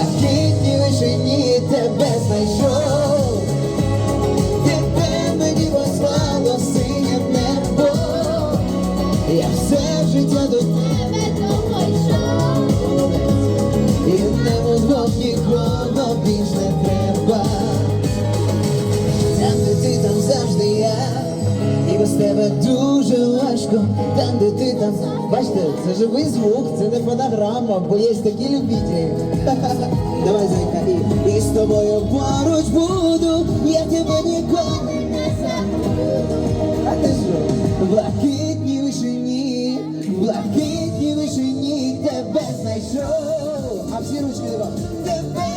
блакитній тебе знайшов. Тебе мені послало небо. Я все життя до тебе йшов, і не удвох нікого більш не треба. Там, де ти, там завжди я, і без тебе дуже важко. Там, де ти, там бачите, це живий звук, це не фонограма, бо є такі любителі. Давай, зайка, і, і з тобою поруч буду, я тебе ніколи не забуду. А ти що? В блакитній вишині, в тебе знайшов. А всі ручки давай. Тебе